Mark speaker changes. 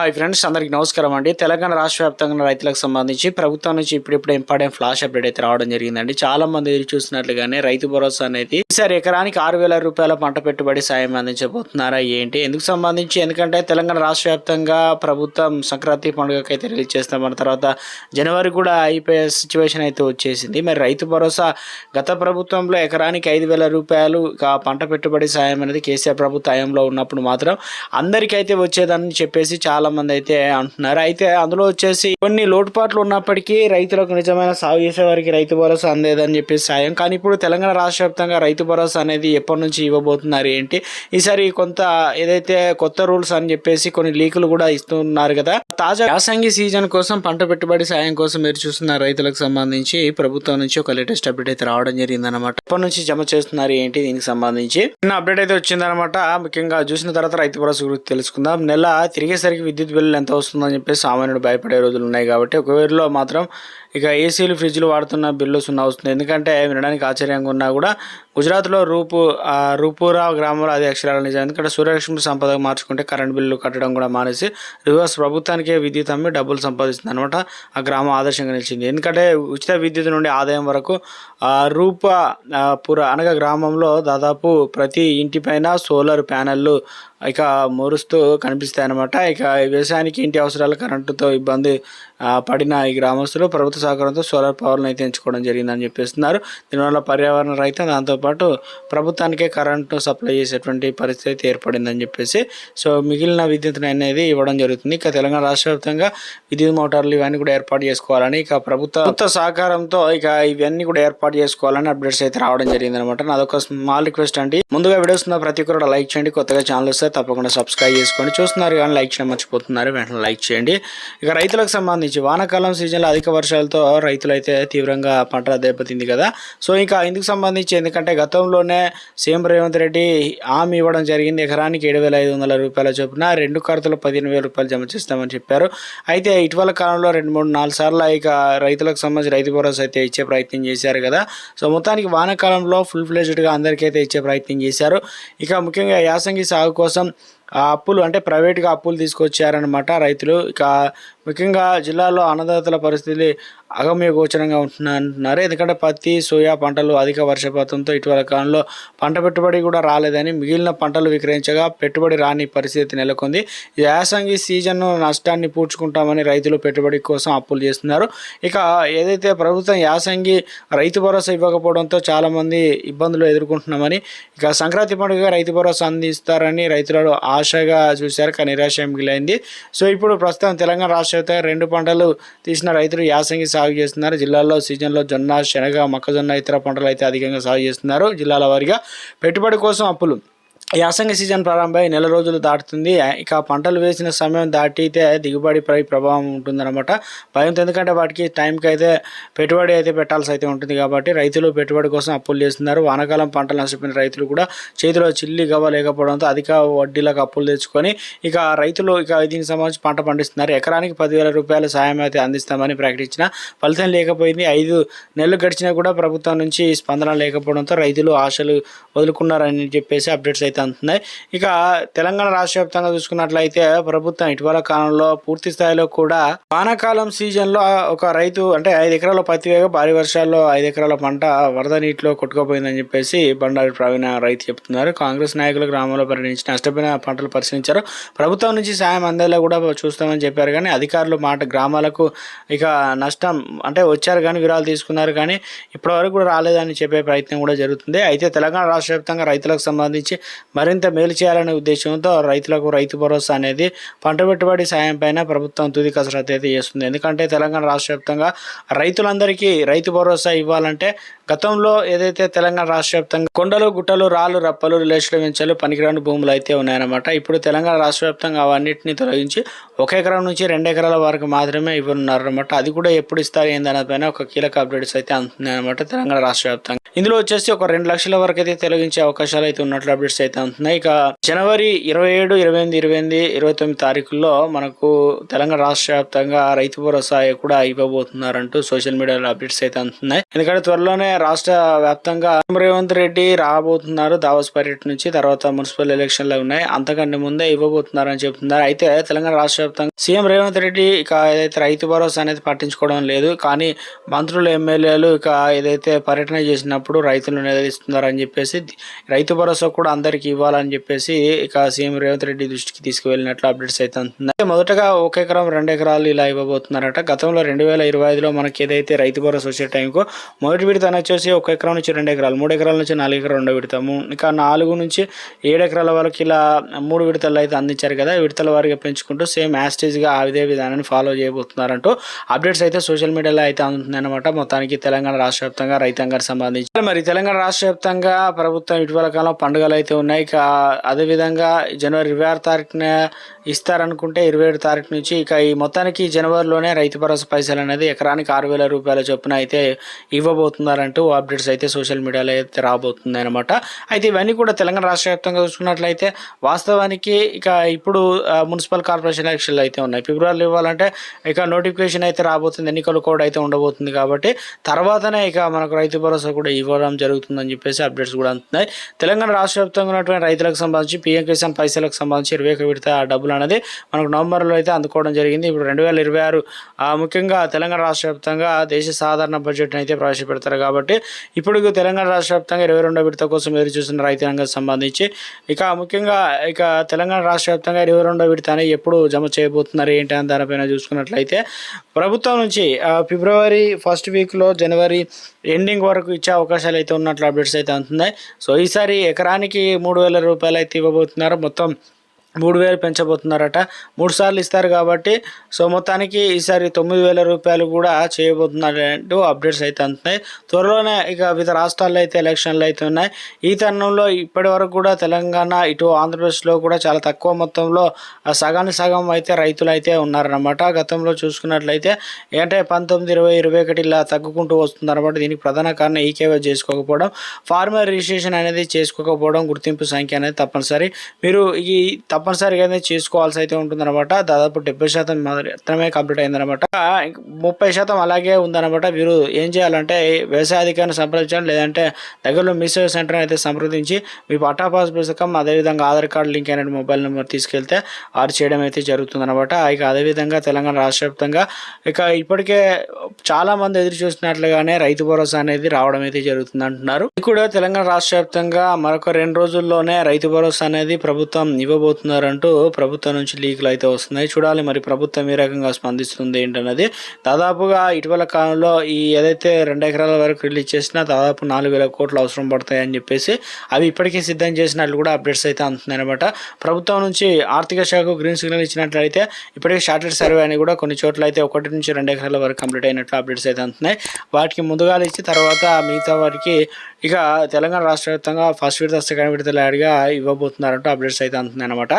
Speaker 1: Hi friends అందరికి నమస్కారం అండి. తెలంగాణ రాష్ట్ర వ్యాప్తంగా రైతులకు సంబంధించి ప్రభుత్వం నుంచి ఇప్పుడిప్పుడు ఇంపార్టెంట్ ఫ్లాష్ అప్డేట్ అయితే రావడం జరిగిందండి. చాలా మంది ఎదురు చూసినట్లుగానే రైతు భరోసా అనేది ఈసారి ఎకరానికి ఆరు వేల రూపాయల పంట పెట్టుబడి సాయం అందించబోతున్నారా ఏంటి? ఎందుకు సంబంధించి? ఎందుకంటే తెలంగాణ రాష్ట్ర వ్యాప్తంగా ప్రభుత్వం సంక్రాంతి పండుగకి అయితే రిలీజ్ మన తర్వాత జనవరి కూడా అయిపోయే సిచ్యువేషన్ అయితే వచ్చేసింది. మరి రైతు భరోసా గత ప్రభుత్వంలో ఎకరానికి ఐదు వేల రూపాయలు పంట పెట్టుబడి సాయం అనేది కేసీఆర్ ప్రభుత్వ హయాంలో ఉన్నప్పుడు మాత్రం అందరికైతే వచ్చేదని చెప్పేసి చాలా మంది అయితే అంటున్నారు. అయితే అందులో వచ్చేసి కొన్ని లోటుపాట్లు ఉన్నప్పటికీ రైతులకు నిజమైన సాగు చేసే వారికి రైతు భరోసా అందేదని చెప్పేసి సాయం. కానీ ఇప్పుడు తెలంగాణ రాష్ట్ర వ్యాప్తంగా రైతు భరోసా అనేది ఎప్పటి నుంచి ఇవ్వబోతున్నారు ఏంటి? ఈసారి కొంత ఏదైతే కొత్త రూల్స్ అని చెప్పేసి కొన్ని లీకులు కూడా ఇస్తున్నారు కదా. తాజా యాసంగి సీజన్ కోసం పంట పెట్టుబడి సాయం కోసం మీరు చూస్తున్న రైతులకు సంబంధించి ప్రభుత్వం నుంచి ఒక లేటెస్ట్ అప్డేట్ అయితే రావడం జరిగింది అనమాట ఎప్పటి నుంచి జమ చేస్తున్నారు ఏంటి దీనికి సంబంధించి? చిన్న అప్డేట్ అయితే వచ్చిందనమాట ముఖ్యంగా చూసిన తర్వాత రైతు భరోసా గురించి తెలుసుకుందాం. నెల తిరిగేసరికి విద్యుత్ బిల్లు ఎంత వస్తుందని చెప్పేసి సామాన్యుడు భయపడే రోజులు ఉన్నాయి కాబట్టి ఒకవేళలో మాత్రం ఇక ఏసీలు ఫ్రిడ్జ్లు వాడుతున్న బిల్లు సున్నా వస్తుంది. ఎందుకంటే వినడానికి ఆశ్చర్యంగా ఉన్నా కూడా గుజరాత్లో రూపు రూపురా గ్రామంలో అది అక్షరాలు నిజం. ఎందుకంటే సూర్యలక్ష్మి సంపద మార్చుకుంటే కరెంట్ బిల్లు కట్టడం కూడా మానేసి రివర్స్ ప్రభుత్వానికే విద్యుత్ అమ్మి డబ్బులు సంపాదిస్తుంది అనమాట ఆ గ్రామం ఆదర్శంగా నిలిచింది. ఎందుకంటే ఉచిత విద్యుత్ నుండి ఆదాయం వరకు రూప పుర అనగా గ్రామంలో దాదాపు ప్రతి ఇంటిపైన సోలార్ ప్యానెళ్ళు ఇక మురుస్తూ కనిపిస్తాయి అనమాట ఇక వ్యవసాయానికి ఇంటి అవసరాలు కరెంటుతో ఇబ్బంది పడిన ఈ గ్రామస్తులు ప్రభుత్వ సహకారంతో సోలార్ పవర్ని అయితే ఎంచుకోవడం జరిగిందని చెప్పేస్తున్నారు. దీనివల్ల పర్యావరణ రైతు దాంతోపాటు ప్రభుత్వానికే కరెంటు సప్లై చేసేటువంటి పరిస్థితి అయితే ఏర్పడిందని చెప్పేసి సో మిగిలిన విద్యుత్ని అనేది ఇవ్వడం జరుగుతుంది. ఇక తెలంగాణ రాష్ట్ర వ్యాప్తంగా విద్యుత్ మోటార్లు ఇవన్నీ కూడా ఏర్పాటు చేసుకోవాలని ఇక ప్రభుత్వ సహకారంతో ఇక ఇవన్నీ కూడా ఏర్పాటు చేసుకోవాలని అప్డేట్స్ అయితే రావడం జరిగింది అనమాట నాదొక స్మాల్ రిక్వెస్ట్ అండి. ముందుగా వీడియోస్ ఉన్న ప్రతి ఒక్కరు లైక్ చేయండి. కొత్తగా ఛానల్ వస్తే తప్పకుండా సబ్స్క్రైబ్ చేసుకోండి చూస్తున్నారు కానీ లైక్ చేయడం మర్చిపోతున్నారు. వెంటనే లైక్ చేయండి. ఇక రైతులకు సంబంధించి వానాకాలం సీజన్లో అధిక వర్షాలతో రైతులు అయితే తీవ్రంగా పంట దెబ్బతింది కదా. సో ఇంకా ఇందుకు సంబంధించి ఎందుకంటే గతంలోనే సీఎం రేవంత్ రెడ్డి హామీ ఇవ్వడం జరిగింది. ఎకరానికి ఏడు వేల ఐదు వందల రూపాయల చొప్పున రెండు కరతలు పదిహేను వేల రూపాయలు జమ చేస్తామని చెప్పారు. అయితే ఇటీవల కాలంలో రెండు మూడు నాలుగు సార్లు ఇక రైతులకు సంబంధించి రైతు భరోసా అయితే ఇచ్చే ప్రయత్నం చేశారు కదా. సో మొత్తానికి వానాకాలంలో ఫుల్ ఫ్లెజ్డ్గా అందరికైతే ఇచ్చే ప్రయత్నం చేశారు. ఇక ముఖ్యంగా యాసంగి సాగు కోసం ఆ అప్పులు అంటే ప్రైవేట్గా అప్పులు తీసుకొచ్చారనమాట రైతులు. ఇక ముఖ్యంగా జిల్లాలో అన్నదాతల పరిస్థితి అగమ్య గోచరంగా ఉంటున్నారు ఎందుకంటే పత్తి సోయా పంటలు అధిక వర్షపాతంతో ఇటీవల కాలంలో పంట పెట్టుబడి కూడా రాలేదని మిగిలిన పంటలు విక్రయించగా పెట్టుబడి రాని పరిస్థితి నెలకొంది. యాసంగి సీజన్ నష్టాన్ని పూడ్చుకుంటామని రైతులు పెట్టుబడి కోసం అప్పులు చేస్తున్నారు. ఇక ఏదైతే ప్రభుత్వం యాసంగి రైతు భరోసా ఇవ్వకపోవడంతో చాలామంది ఇబ్బందులు ఎదుర్కొంటున్నామని ఇక సంక్రాంతి పండుగ రైతు భరోసా అందిస్తారని రైతులు ఆశగా చూశారు కానీ నిరాశ మిగిలైంది. సో ఇప్పుడు ప్రస్తుతం తెలంగాణ రాష్ట్ర రెండు పంటలు తీసిన రైతులు యాసంగి సాగు సాగు చేస్తున్నారు. జిల్లాలో సీజన్లో జొన్న శనగ మొక్కజొన్న ఇతర పంటలు అయితే అధికంగా సాగు చేస్తున్నారు. జిల్లాల వారీగా పెట్టుబడి కోసం అప్పులు యాసంగి సీజన్ ప్రారంభమై నెల రోజులు దాటుతుంది. ఇక పంటలు వేసిన సమయం దాటితే దిగుబడిపై ప్రభావం ఉంటుందన్నమాట. భయంతో ఎందుకంటే వాటికి టైంకి అయితే పెట్టుబడి అయితే పెట్టాల్సి అయితే ఉంటుంది కాబట్టి రైతులు పెట్టుబడి కోసం అప్పులు చేస్తున్నారు. వానాకాలం పంటలు నష్టపోయిన రైతులు కూడా చేతిలో చిల్లి గవ్వ లేకపోవడంతో అధిక వడ్డీలకు అప్పులు తెచ్చుకొని ఇక రైతులు ఇక దీనికి సంబంధించి పంట పండిస్తున్నారు. ఎకరానికి పదివేల రూపాయల సాయం అయితే అందిస్తామని ప్రకటించిన ఫలితం లేకపోయింది. ఐదు నెలలు గడిచినా కూడా ప్రభుత్వం నుంచి స్పందన లేకపోవడంతో రైతులు ఆశలు వదులుకున్నారని చెప్పేసి అప్డేట్స్ అయితే అందుతున్నాయి ఇక తెలంగాణ రాష్ట్ర వ్యాప్తంగా చూసుకున్నట్లయితే ప్రభుత్వం ఇటీవల కాలంలో పూర్తి స్థాయిలో కూడా వానాకాలం సీజన్లో ఒక రైతు అంటే ఐదు ఎకరాల పత్తి వేగ భారీ వర్షాల్లో ఐదు ఎకరాల పంట వరద నీటిలో కొట్టుకుపోయిందని చెప్పేసి బండారి ప్రవీణ రైతు చెప్తున్నారు. కాంగ్రెస్ నాయకులు గ్రామంలో పర్యటించి నష్టపోయిన పంటలు పరిశీలించారు. ప్రభుత్వం నుంచి సాయం అందేలా కూడా చూస్తామని చెప్పారు కానీ అధికారులు మాట గ్రామాలకు ఇక నష్టం అంటే వచ్చారు కానీ వివరాలు తీసుకున్నారు కానీ ఇప్పటివరకు కూడా రాలేదని చెప్పే ప్రయత్నం కూడా జరుగుతుంది. అయితే తెలంగాణ రాష్ట్ర వ్యాప్తంగా రైతులకు సంబంధించి మరింత మేలు చేయాలనే ఉద్దేశంతో రైతులకు రైతు భరోసా అనేది పంట పెట్టుబడి సాయం పైన ప్రభుత్వం తుది కసరత్తు అయితే చేస్తుంది. ఎందుకంటే తెలంగాణ రాష్ట్ర వ్యాప్తంగా రైతులందరికీ రైతు భరోసా ఇవ్వాలంటే గతంలో ఏదైతే తెలంగాణ రాష్ట్ర వ్యాప్తంగా కొండలు గుట్టలు రాళ్ళు రప్పలు రిలేషన్ వెంచలు పనికిరాని భూములు అయితే ఉన్నాయన్నమాట. ఇప్పుడు తెలంగాణ రాష్ట్ర వ్యాప్తంగా అవన్నిటిని తొలగించి ఒక ఎకరం నుంచి రెండు ఎకరాల వరకు మాత్రమే ఇవ్వనున్నారన్నమాట. అది కూడా ఎప్పుడు ఇస్తారు ఏందనే పైన ఒక కీలక అప్డేట్స్ అయితే అందుతున్నాయి తెలంగాణ రాష్ట్ర వ్యాప్తంగా. ఇందులో వచ్చేసి ఒక రెండు లక్షల వరకు అయితే తొలగించే అవకాశాలు అయితే ఉన్నట్లు అప్డేట్స్ అయితే అందుతున్నాయి ఇక జనవరి ఇరవై ఏడు ఇరవై ఎనిమిది ఇరవై ఎనిమిది ఇరవై తొమ్మిది తారీఖుల్లో మనకు తెలంగాణ రాష్ట్ర వ్యాప్తంగా రైతు భరోసా కూడా ఇవ్వబోతున్నారంటూ సోషల్ మీడియాలో అప్డేట్స్ అయితే అందుతున్నాయి ఎందుకంటే త్వరలోనే రాష్ట్ర వ్యాప్తంగా రేవంత్ రెడ్డి రాబోతున్నారు. దావోస్ పర్యటన నుంచి తర్వాత మున్సిపల్ ఎలక్షన్లు ఉన్నాయి. అంతకంటే ముందే ఇవ్వబోతున్నారు అని చెప్తున్నారు. అయితే తెలంగాణ రాష్ట్ర వ్యాప్తంగా సీఎం రేవంత్ రెడ్డి ఇక ఏదైతే రైతు భరోసా అనేది పట్టించుకోవడం లేదు. కానీ మంత్రులు ఎమ్మెల్యేలు ఇక ఏదైతే పర్యటన చేసినప్పుడు రైతులు నిలదీస్తున్నారు అని చెప్పేసి రైతు భరోసా కూడా అందరికీ ఇవ్వాలని చెప్పేసి ఇక సీఎం రేవంత్ రెడ్డి దృష్టికి తీసుకువెళ్ళినట్లు అప్డేట్స్ అయితే అంటున్నాయి మొదటగా ఒక ఎకరం రెండు ఎకరాలు ఇలా ఇవ్వబోతున్నారట. గతంలో రెండు వేల ఇరవై ఐదులో మనకి ఏదైతే రైతు భరోసా వచ్చే టైంకు మొదటి విడత వచ్చేసి ఒక ఎకరం నుంచి రెండు ఎకరాలు మూడు ఎకరాల నుంచి నాలుగు ఎకరాలు రెండో విడతాము. ఇంకా నాలుగు నుంచి ఏడు ఎకరాల వరకు ఇలా మూడు విడతలు అయితే అందించారు కదా విడతల వారిగా పెంచుకుంటూ సేమ్ యాస్టేజ్గా అదే విధానాన్ని ఫాలో చేయబోతున్నారంటూ అప్డేట్స్ అయితే సోషల్ మీడియాలో అయితే అందుతుంది అనమాట మొత్తానికి తెలంగాణ రాష్ట్ర వ్యాప్తంగా రైతాంగానికి సంబంధించి. మరి తెలంగాణ రాష్ట్ర వ్యాప్తంగా ప్రభుత్వం ఇటీవల కాలం పండుగలు అయితే ఉన్నాయి. ఇక అదేవిధంగా జనవరి ఇరవై ఆరు తారీఖున ఇస్తారనుకుంటే ఇరవై ఏడు తారీఖు నుంచి ఇక ఈ మొత్తానికి జనవరిలోనే రైతు భరోసా పైసలు అనేది ఎకరానికి ఆరు వేల రూపాయల చొప్పున అయితే ఇవ్వబోతున్నారంట. అప్డేట్స్ అయితే సోషల్ మీడియాలో అయితే రాబోతుంది అనమాట అయితే ఇవన్నీ కూడా తెలంగాణ రాష్ట్ర వ్యాప్తంగా చూసుకున్నట్లయితే వాస్తవానికి ఇక ఇప్పుడు మున్సిపల్ కార్పొరేషన్ ఎలక్షన్లు అయితే ఉన్నాయి. ఫిబ్రవరిలో ఇవ్వాలంటే ఇక నోటిఫికేషన్ అయితే రాబోతుంది. ఎన్నికలు కూడా అయితే ఉండబోతుంది కాబట్టి తర్వాతనే ఇక మనకు రైతు భరోసా కూడా ఇవ్వడం జరుగుతుందని చెప్పేసి అప్డేట్స్ కూడా అందుతున్నాయి. తెలంగాణ రాష్ట్ర వ్యాప్తంగా ఉన్నటువంటి రైతులకు సంబంధించి పీఎం కిసాన్ పైసలకు సంబంధించి ఇరవై ఒక విడత ఆ డబ్బులు అనేది మనకు నవంబర్లో అయితే అందుకోవడం జరిగింది. ఇప్పుడు రెండు వేల ఇరవై ఆరు ముఖ్యంగా తెలంగాణ రాష్ట్ర వ్యాప్తంగా దేశ సాధారణ బడ్జెట్ని అయితే ప్రవేశపెడతారు కాబట్టి ఇప్పుడు తెలంగాణ రాష్ట్ర వ్యాప్తంగా ఇరవై రెండో విడత కోసం ఎదురు చూస్తున్న రైతాంగం సంబంధించి ఇక ముఖ్యంగా ఇక తెలంగాణ రాష్ట్ర వ్యాప్తంగా ఇరవై రెండో విడత ఎప్పుడు జమ చేయబోతున్నారు ఏంటి అని దానిపైన చూసుకున్నట్లయితే ప్రభుత్వం నుంచి ఫిబ్రవరి ఫస్ట్ వీక్లో జనవరి ఎండింగ్ వరకు ఇచ్చే అవకాశాలు అయితే ఉన్నట్లు అప్డేట్స్ అయితే అందుతున్నాయి. సో ఈసారి ఎకరానికి మూడు వేల రూపాయలు అయితే ఇవ్వబోతున్నారు. మొత్తం మూడు వేలు పెంచబోతున్నారట. మూడు సార్లు ఇస్తారు కాబట్టి సో మొత్తానికి ఈసారి తొమ్మిది వేల రూపాయలు కూడా చేయబోతున్నారంటూ అప్డేట్స్ అయితే అందుతున్నాయి త్వరలోనే ఇక వివిధ రాష్ట్రాల్లో అయితే ఎలక్షన్లు అయితే ఉన్నాయి. ఈ తరుణంలో ఇప్పటి వరకు కూడా తెలంగాణ ఇటు ఆంధ్రప్రదేశ్లో కూడా చాలా తక్కువ మొత్తంలో సగాన్ని సగం అయితే రైతులు అయితే ఉన్నారన్నమాట. గతంలో చూసుకున్నట్లయితే ఏంటంటే పంతొమ్మిది ఇరవై ఇరవై ఒకటి ఇలా తగ్గుకుంటూ వస్తుందన్నమాట. దీనికి ప్రధాన కారణం ఈకేవై చేసుకోకపోవడం. ఫార్మర్ రిజిస్ట్రేషన్ అనేది చేసుకోకపోవడం గుర్తింపు సంఖ్య అనేది తప్పనిసరి. మీరు ఈ తప్పనిసరిగా అనేది చేసుకోవాల్సి అయితే ఉంటుందన్నమాట. దాదాపు డెబ్బై శాతం మాత్రమే కంప్లీట్ అయిందనమాట ముప్పై శాతం అలాగే ఉందన్నమాట. వీరు ఏం చేయాలంటే వ్యవసాయ అధికారిని సంప్రదించాలి లేదంటే దగ్గరలో మీ సేవ సెంటర్ అయితే సంప్రదించి మీ పట్టా పాస్ పుస్తకం అదేవిధంగా ఆధార్ కార్డు లింక్ అయిన మొబైల్ నెంబర్ తీసుకెళ్తే ఆరు చేయడం అయితే జరుగుతుందన్నమాట. ఇక అదేవిధంగా తెలంగాణ రాష్ట్ర వ్యాప్తంగా ఇక ఇప్పటికే చాలా మంది ఎదురు చూసినట్లుగానే రైతు భరోసా అనేది రావడం అయితే జరుగుతుంది అంటున్నారు ఇది కూడా తెలంగాణ రాష్ట్ర వ్యాప్తంగా మరొక రెండు రోజుల్లోనే రైతు భరోసా అనేది ప్రభుత్వం చేస్తున్నారంటూ ప్రభుత్వం నుంచి లీకులు అయితే వస్తున్నాయి. చూడాలి మరి ప్రభుత్వం ఏ రకంగా స్పందిస్తుంది ఏంటన్నది. దాదాపుగా ఇటీవల కాలంలో ఈ ఏదైతే రెండు ఎకరాల వరకు రిలీజ్ చేసినా దాదాపు నాలుగు వేల కోట్లు అవసరం పడతాయి అని చెప్పేసి అవి ఇప్పటికే సిద్ధం చేసినట్లు కూడా అప్డేట్స్ అయితే అందుతున్నాయి అనమాట ప్రభుత్వం నుంచి ఆర్థిక శాఖకు గ్రీన్ సిగ్నల్ ఇచ్చినట్లయితే ఇప్పటికే షార్టెడ్ సర్వే అని కూడా కొన్ని చోట్ల అయితే ఒకటి నుంచి రెండు ఎకరాల వరకు కంప్లీట్ అయినట్లు అప్డేట్స్ అయితే అందుతున్నాయి వాటికి ముందుగా ఇచ్చి తర్వాత మిగతా వారికి ఇక తెలంగాణ రాష్ట్ర వ్యాప్తంగా ఫస్ట్ విడత సెకండ్ విడతల యాడ్గా ఇవ్వబోతున్నారంటూ అప్డేట్స్ అయితే అందుతున్నాయి అనమాట